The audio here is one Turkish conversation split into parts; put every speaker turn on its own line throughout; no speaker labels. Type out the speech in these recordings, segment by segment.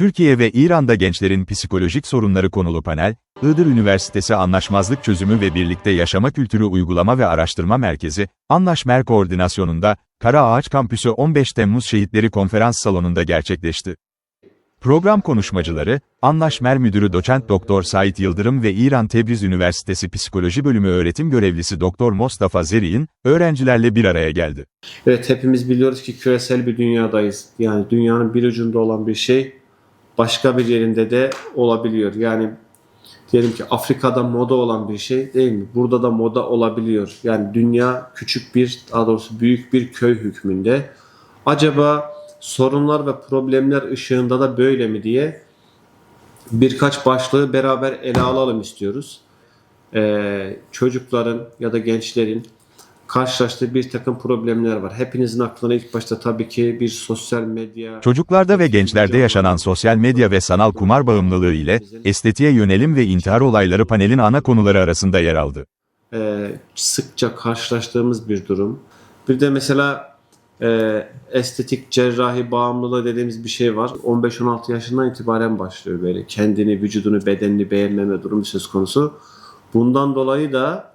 Türkiye ve İran'da gençlerin psikolojik sorunları konulu panel, Iğdır Üniversitesi Anlaşmazlık Çözümü ve Birlikte Yaşama Kültürü Uygulama ve Araştırma Merkezi, Anlaşmer Koordinasyonunda, Karaağaç Kampüsü 15 Temmuz Şehitleri Konferans Salonu'nda gerçekleşti. Program konuşmacıları, Anlaşmer Müdürü Doçent Doktor Sait Yıldırım ve İran Tebriz Üniversitesi Psikoloji Bölümü öğretim görevlisi Doktor Mustafa Zeri'in, öğrencilerle bir araya geldi.
Evet hepimiz biliyoruz ki küresel bir dünyadayız. Yani dünyanın bir ucunda olan bir şey başka bir yerinde de olabiliyor. Yani diyelim ki Afrika'da moda olan bir şey değil mi? Burada da moda olabiliyor. Yani dünya küçük bir daha doğrusu büyük bir köy hükmünde. Acaba sorunlar ve problemler ışığında da böyle mi diye birkaç başlığı beraber ele alalım istiyoruz. Ee, çocukların ya da gençlerin karşılaştığı bir takım problemler var. Hepinizin aklına ilk başta tabii ki bir sosyal medya...
Çocuklarda ve gençlerde yaşanan sosyal medya ve sanal kumar bağımlılığı ile, estetiğe yönelim ve intihar olayları panelin ana konuları arasında yer aldı.
e, sıkça karşılaştığımız bir durum. Bir de mesela e, estetik cerrahi bağımlılığı dediğimiz bir şey var. 15-16 yaşından itibaren başlıyor böyle. Kendini, vücudunu, bedenini beğenmeme durumu söz konusu. Bundan dolayı da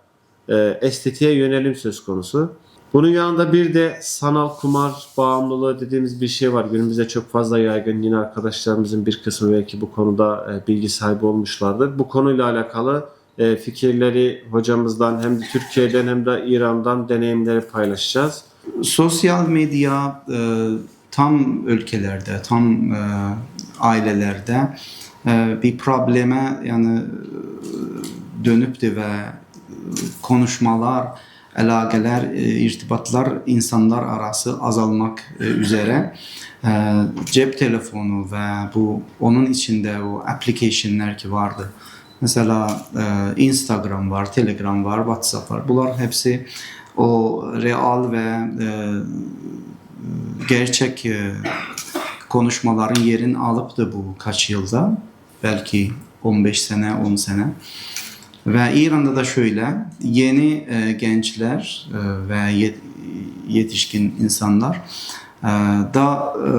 e, estetiğe yönelim söz konusu. Bunun yanında bir de sanal kumar bağımlılığı dediğimiz bir şey var. Günümüzde çok fazla yaygın. Yine arkadaşlarımızın bir kısmı belki bu konuda e, bilgi sahibi olmuşlardır. Bu konuyla alakalı e, fikirleri hocamızdan hem de Türkiye'den hem de İran'dan deneyimleri paylaşacağız.
Sosyal medya e, tam ülkelerde, tam ailelerde bir probleme yani e, dönüptü ve konuşmalar, elageler, e, irtibatlar insanlar arası azalmak e, üzere e, cep telefonu ve bu onun içinde o application'ler ki vardı. Mesela Instagram var, Telegram var, WhatsApp var. Bunlar hepsi o real ve gerçek konuşmaların yerini alıp da bu kaç yılda belki 15 sene 10 sene ve İran'da da şöyle yeni e, gençler e, ve yet- yetişkin insanlar e, da e,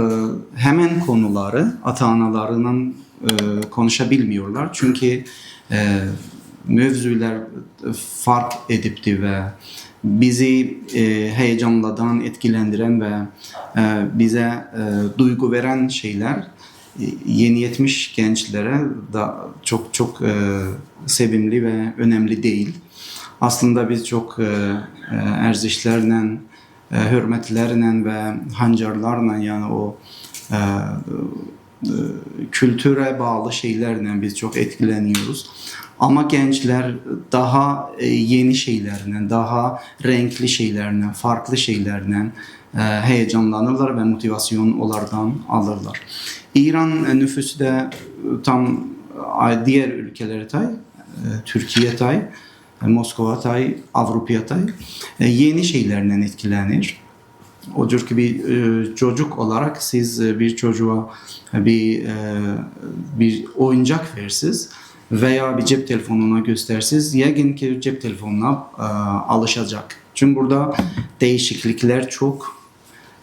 hemen konuları ata-analarının e, konuşabilmiyorlar. Çünkü e, mevzular fark edipti ve bizi e, heyecanladan, etkilendiren ve e, bize e, duygu veren şeyler yeni yetmiş gençlere da çok çok e, sevimli ve önemli değil. Aslında biz çok e, e, erzişlerle, e, hürmetlerle ve hancarlarla yani o e, e, kültüre bağlı şeylerle biz çok etkileniyoruz. Ama gençler daha e, yeni şeylerle, daha renkli şeylerle, farklı şeylerle heyecanlanırlar ve motivasyon onlardan alırlar. İran e, nüfusu da e, tam e, diğer ülkelere tay, e, Türkiye tay, e, Moskova tay, Avrupa tay e, yeni şeylerden etkilenir. O çünkü bir e, çocuk olarak siz e, bir çocuğa bir e, bir oyuncak versiz veya bir cep telefonuna göstersiz yakin ki cep telefonuna e, alışacak. Çünkü burada değişiklikler çok,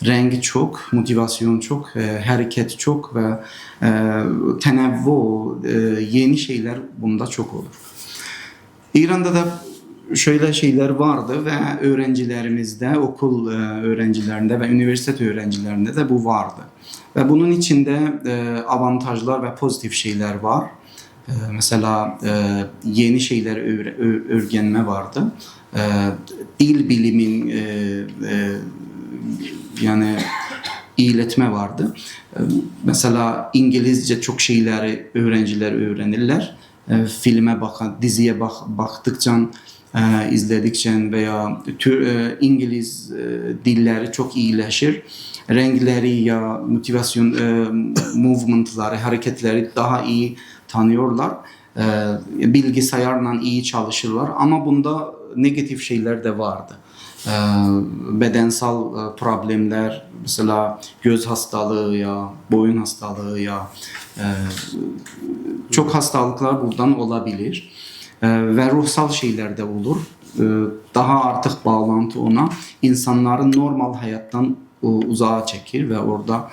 rengi çok, motivasyon çok, e, hareket çok ve e, tenevvu, e, yeni şeyler bunda çok olur. İran'da da şöyle şeyler vardı ve öğrencilerimizde, okul e, öğrencilerinde ve üniversite öğrencilerinde de bu vardı. Ve bunun içinde e, avantajlar ve pozitif şeyler var. E, mesela yeni şeyler öğrenme vardı. Dil bilimin yani iyiletme vardı. E, Mesela İngilizce çok şeyleri öğrenciler öğrenirler. E, filme bakan, diziye bak, baktıkça, e, izledikçe veya tür, e, İngiliz e, dilleri çok iyileşir. Renkleri ya motivasyon movement'ları, hareketleri daha iyi tanıyorlar. E, bilgisayarla iyi çalışırlar ama bunda negatif şeyler de vardı. E, bedensel e, problemler, mesela göz hastalığı ya boyun hastalığı ya e, çok hastalıklar buradan olabilir. E, ve ruhsal şeyler de olur. E, daha artık bağlantı ona insanların normal hayattan e, uzağa çekir ve orada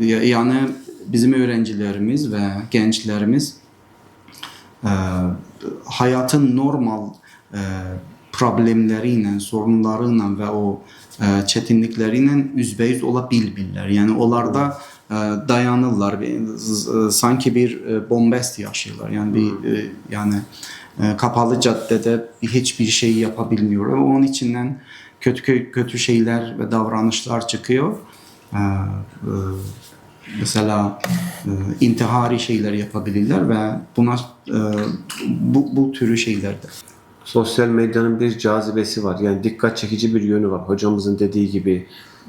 yani bizim öğrencilerimiz ve gençlerimiz hayatın normal problemleriyle, sorunlarıyla ve o e, çetinlikleriyle üzbeyiz olabilmirler. Yani onlarda e, dayanırlar. Bir- z- e, Sanki bir e, bombast yaşıyorlar. Yani bir e, yani e, kapalı caddede hiçbir şey yapabilmiyorlar. Onun içinden kötü kötü şeyler ve davranışlar çıkıyor. E, e, mesela e, intihari şeyler yapabilirler ve buna e, bu, bu türü şeylerde.
Sosyal medyanın bir cazibesi var. Yani dikkat çekici bir yönü var. Hocamızın dediği gibi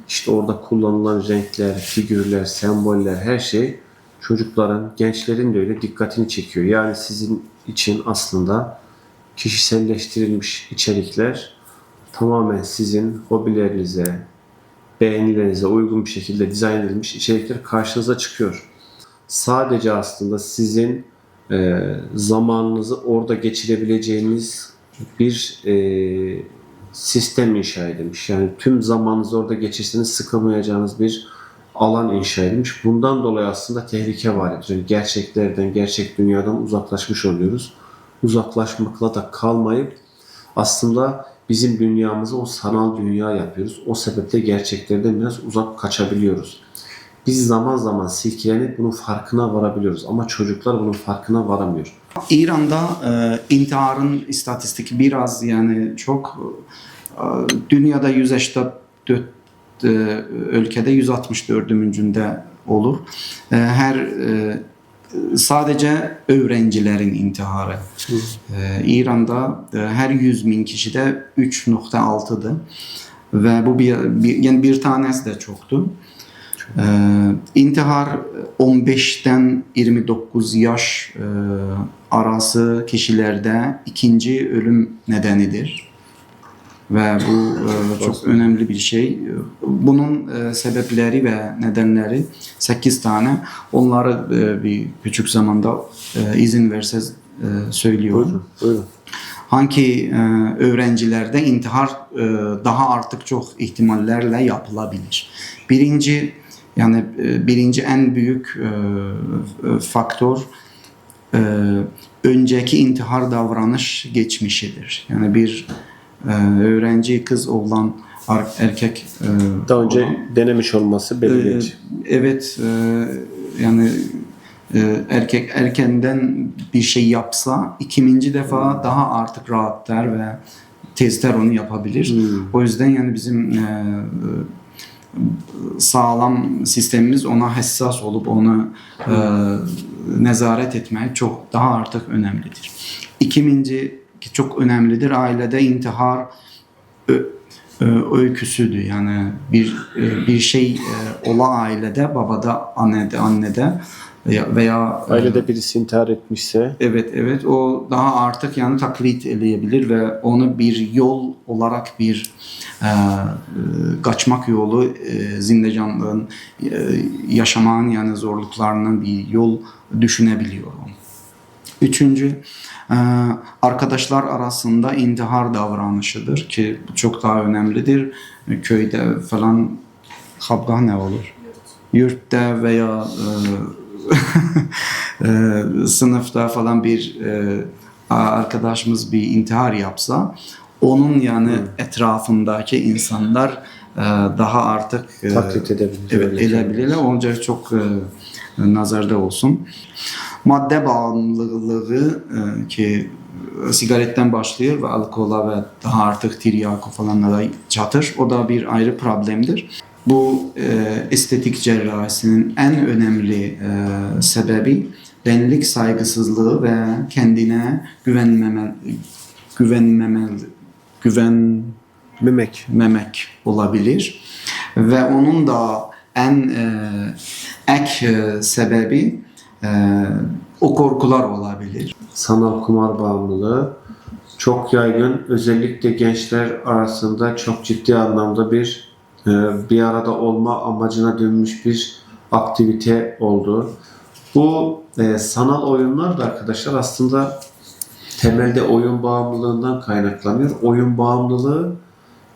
işte orada kullanılan renkler, figürler, semboller her şey çocukların, gençlerin de öyle dikkatini çekiyor. Yani sizin için aslında kişiselleştirilmiş içerikler tamamen sizin hobilerinize, beğenilerinize uygun bir şekilde dizayn edilmiş içerikler karşınıza çıkıyor. Sadece aslında sizin e, zamanınızı orada geçirebileceğiniz bir e, sistem inşa edilmiş. Yani tüm zamanınızı orada geçirseniz sıkılmayacağınız bir alan inşa edilmiş. Bundan dolayı aslında tehlike var. Yani gerçeklerden, gerçek dünyadan uzaklaşmış oluyoruz. Uzaklaşmakla da kalmayıp aslında bizim dünyamızı o sanal dünya yapıyoruz. O sebeple gerçeklerden biraz uzak kaçabiliyoruz. Biz zaman zaman silkelenip bunun farkına varabiliyoruz ama çocuklar bunun farkına varamıyor.
İran'da e, intiharın istatistik biraz yani çok e, dünyada 184 e, ülkede 164'üncünde olur. E, her e, sadece öğrencilerin intiharı. E, İran'da e, her 100 bin kişide 3.6'dı. Ve bu bir, bir yani bir tanesi de çoktu. Ee, intihar 15'ten 29 yaş e, arası kişilerde ikinci ölüm nedenidir. Ve bu e, çok önemli bir şey. Bunun e, sebepleri ve nedenleri 8 tane. Onları e, bir küçük zamanda e, izin verseniz e, söylüyorum
Buyurun, buyurun.
hangi e, öğrencilerde intihar e, daha artık çok ihtimallerle yapılabilir. Birinci yani e, birinci en büyük e, faktör e, önceki intihar davranış geçmişidir. Yani bir öğrenci kız olan erkek
Daha önce
olan-
denemiş olması belirleyici.
evet yani erkek erkenden bir şey yapsa ikinci defa daha artık rahat der ve tezler onu yapabilir. O yüzden yani bizim sağlam sistemimiz ona hassas olup onu e, nezaret etmek çok daha artık önemlidir. İkinci ki çok önemlidir ailede intihar ö- e, öyküsüdür. Yani bir e, bir şey e, ola ailede, babada, annede, annede veya, e,
Ailede birisi intihar etmişse
Evet evet o daha artık yani taklit edebilir ve onu bir yol olarak bir e, kaçmak yolu e, zindecanlığın e, yaşamanın yani zorluklarının bir yol düşünebiliyor. Üçüncü e, arkadaşlar arasında intihar davranışıdır ki bu çok daha önemlidir. E, Köyde falan habgah ne olur? Yurtta veya e, sınıfta falan bir arkadaşımız bir intihar yapsa onun yani etrafındaki insanlar daha artık e,
taklit edebilir.
Evet edebilirler. Onca çok e, nazarda olsun. Madde bağımlılığı e, ki sigaretten başlıyor ve alkola ve daha artık tiryako falanla da çatır. O da bir ayrı problemdir. Bu estetik cerrahisinin en önemli sebebi benlik saygısızlığı ve kendine güvenmemel güvenmemel güven
Memek.
memek olabilir. Ve onun da en e, ek e, sebebi e, o korkular olabilir.
Sanal kumar bağımlılığı çok yaygın. Özellikle gençler arasında çok ciddi anlamda bir e, bir arada olma amacına dönmüş bir aktivite oldu. Bu e, sanal oyunlar da arkadaşlar aslında temelde oyun bağımlılığından kaynaklanıyor. Oyun bağımlılığı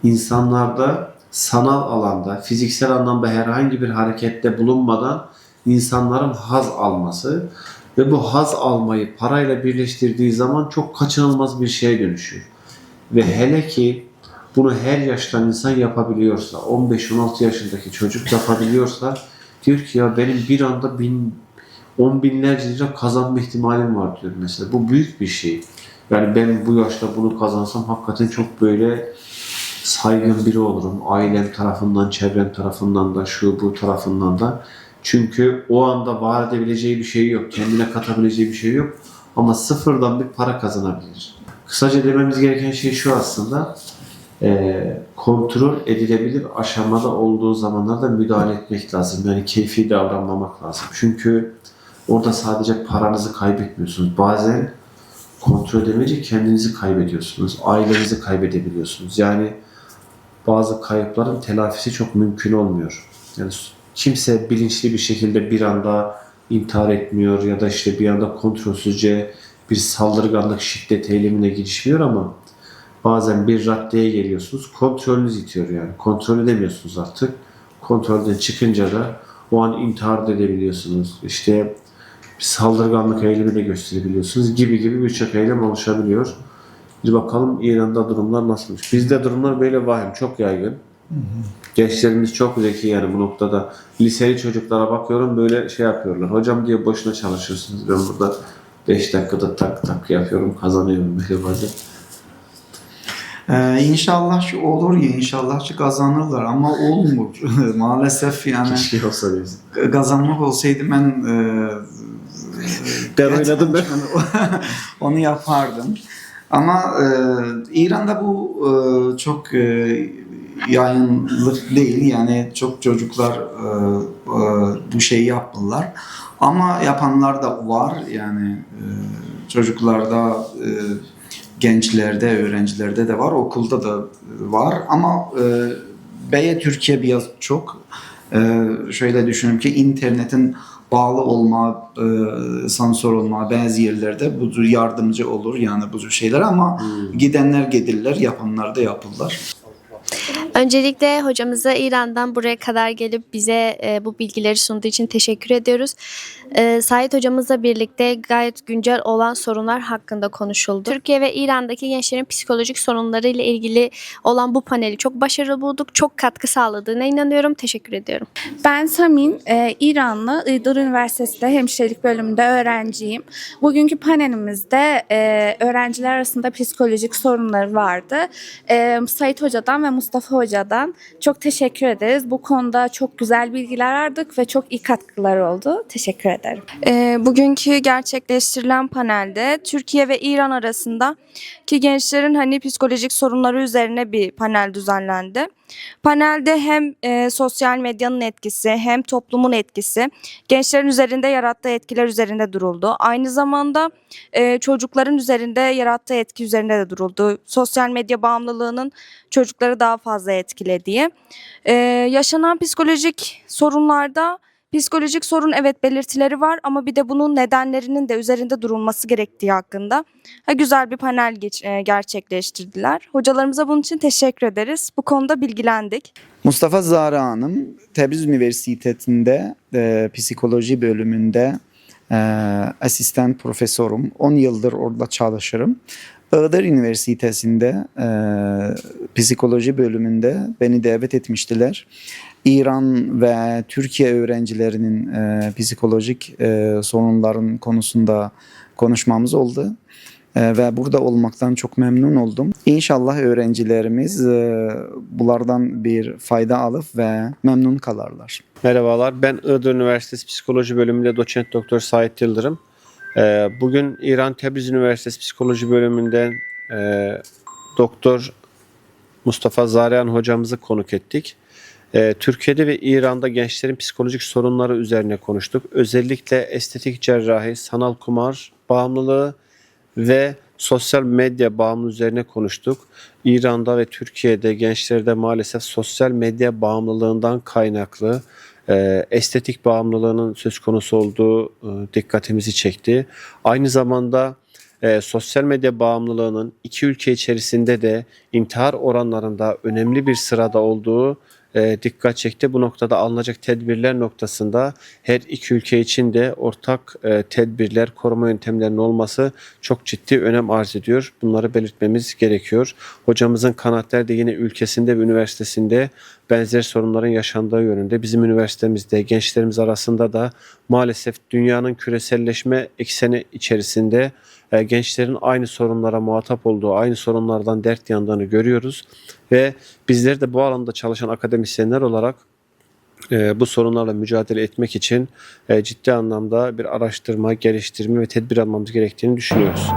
insanlarda sanal alanda, fiziksel anlamda herhangi bir harekette bulunmadan insanların haz alması ve bu haz almayı parayla birleştirdiği zaman çok kaçınılmaz bir şeye dönüşüyor. Ve hele ki bunu her yaştan insan yapabiliyorsa, 15-16 yaşındaki çocuk yapabiliyorsa diyor ki ya benim bir anda bin, on binlerce lira kazanma ihtimalim var diyor mesela. Bu büyük bir şey. Yani ben bu yaşta bunu kazansam hakikaten çok böyle saygın biri olurum. Ailem tarafından, çevrem tarafından da, şu bu tarafından da. Çünkü o anda var edebileceği bir şey yok. Kendine katabileceği bir şey yok. Ama sıfırdan bir para kazanabilir. Kısaca dememiz gereken şey şu aslında. eee, kontrol edilebilir aşamada olduğu zamanlarda müdahale etmek lazım. Yani keyfi davranmamak lazım. Çünkü orada sadece paranızı kaybetmiyorsunuz. Bazen kontrol edemeyince kendinizi kaybediyorsunuz. Ailenizi kaybedebiliyorsunuz. Yani bazı kayıpların telafisi çok mümkün olmuyor. Yani kimse bilinçli bir şekilde bir anda intihar etmiyor ya da işte bir anda kontrolsüzce bir saldırganlık, şiddet eylemine girişmiyor ama bazen bir raddeye geliyorsunuz. Kontrolünüz itiyor yani. Kontrol edemiyorsunuz artık. Kontrolden çıkınca da o an intihar edebiliyorsunuz. İşte bir saldırganlık eylemi de gösterebiliyorsunuz gibi gibi birçok eylem oluşabiliyor. Bir bakalım İran'da durumlar nasılmış. Bizde durumlar böyle vahim, çok yaygın. Gençlerimiz çok zeki yani bu noktada. Liseli çocuklara bakıyorum böyle şey yapıyorlar. Hocam diye boşuna çalışıyorsunuz. Ben burada 5 dakikada tak tak yapıyorum, kazanıyorum böyle bazen.
Ee, inşallah şu olur ya inşallah şu kazanırlar ama olmuyor. Maalesef yani
Keşke olsa bizim.
kazanmak olsaydı ben e,
Ben oynadım ben.
onu yapardım. Ama e, İran'da bu e, çok e, yayınlık değil. Yani çok çocuklar e, e, bu şeyi yaptılar. Ama yapanlar da var. Yani e, çocuklarda e, gençlerde, öğrencilerde de var, okulda da var. Ama e, Beye Türkiye biraz çok. E, şöyle düşünüyorum ki internetin bağlı olma, e, sansör olma bazı yerlerde bu yardımcı olur yani bu tür şeyler ama gidenler gelirler, yapanlar da yapırlar.
Öncelikle hocamıza İran'dan buraya kadar gelip bize e, bu bilgileri sunduğu için teşekkür ediyoruz. E, Sait hocamızla birlikte gayet güncel olan sorunlar hakkında konuşuldu. Türkiye ve İran'daki gençlerin psikolojik sorunları ile ilgili olan bu paneli çok başarılı bulduk. Çok katkı sağladığına inanıyorum. Teşekkür ediyorum.
Ben Samin, e, İranlı Iğdır Üniversitesi'nde hemşirelik bölümünde öğrenciyim. Bugünkü panelimizde e, öğrenciler arasında psikolojik sorunları vardı. E, Sait Hoca'dan ve Mustafa Hoca'dan çok teşekkür ederiz. Bu konuda çok güzel bilgiler aldık ve çok iyi katkılar oldu. Teşekkür ederim.
Ee, bugünkü gerçekleştirilen panelde Türkiye ve İran arasında ki gençlerin hani psikolojik sorunları üzerine bir panel düzenlendi. Panelde hem e, sosyal medyanın etkisi hem toplumun etkisi gençlerin üzerinde yarattığı etkiler üzerinde duruldu. Aynı zamanda e, çocukların üzerinde yarattığı etki üzerinde de duruldu. Sosyal medya bağımlılığının çocukları daha fazla etkilediği. E, yaşanan psikolojik sorunlarda Psikolojik sorun evet belirtileri var ama bir de bunun nedenlerinin de üzerinde durulması gerektiği hakkında ha, güzel bir panel geç- e, gerçekleştirdiler. Hocalarımıza bunun için teşekkür ederiz. Bu konuda bilgilendik.
Mustafa Zahra Hanım Tebriz Üniversitesi'nde e, psikoloji bölümünde e, asistan profesörüm. 10 yıldır orada çalışırım. Iğdır Üniversitesi'nde e, psikoloji bölümünde beni davet etmiştiler. İran ve Türkiye öğrencilerinin e, psikolojik e, sorunların konusunda konuşmamız oldu. E, ve burada olmaktan çok memnun oldum. İnşallah öğrencilerimiz e, bunlardan bir fayda alıp ve memnun kalırlar.
Merhabalar, ben Iğdır Üniversitesi Psikoloji Bölümünde doçent doktor Sait Yıldırım. Ee, Bugün İran Tebriz Üniversitesi Psikoloji Bölümünden e, Doktor Mustafa Zaryan hocamızı konuk ettik. Ee, Türkiye'de ve İran'da gençlerin psikolojik sorunları üzerine konuştuk. Özellikle estetik cerrahi, sanal kumar bağımlılığı ve sosyal medya bağımlılığı üzerine konuştuk. İran'da ve Türkiye'de gençlerde maalesef sosyal medya bağımlılığından kaynaklı e, estetik bağımlılığının söz konusu olduğu e, dikkatimizi çekti. Aynı zamanda e, sosyal medya bağımlılığının iki ülke içerisinde de intihar oranlarında önemli bir sırada olduğu e, dikkat çekti. Bu noktada alınacak tedbirler noktasında her iki ülke için de ortak e, tedbirler, koruma yöntemlerinin olması çok ciddi önem arz ediyor. Bunları belirtmemiz gerekiyor. Hocamızın kanaatleri de yine ülkesinde ve üniversitesinde benzer sorunların yaşandığı yönünde. Bizim üniversitemizde gençlerimiz arasında da maalesef dünyanın küreselleşme ekseni içerisinde e, gençlerin aynı sorunlara muhatap olduğu, aynı sorunlardan dert yandığını görüyoruz ve bizler de bu alanda çalışan akademisyenler olarak e, bu sorunlarla mücadele etmek için e, ciddi anlamda bir araştırma, geliştirme ve tedbir almamız gerektiğini düşünüyoruz.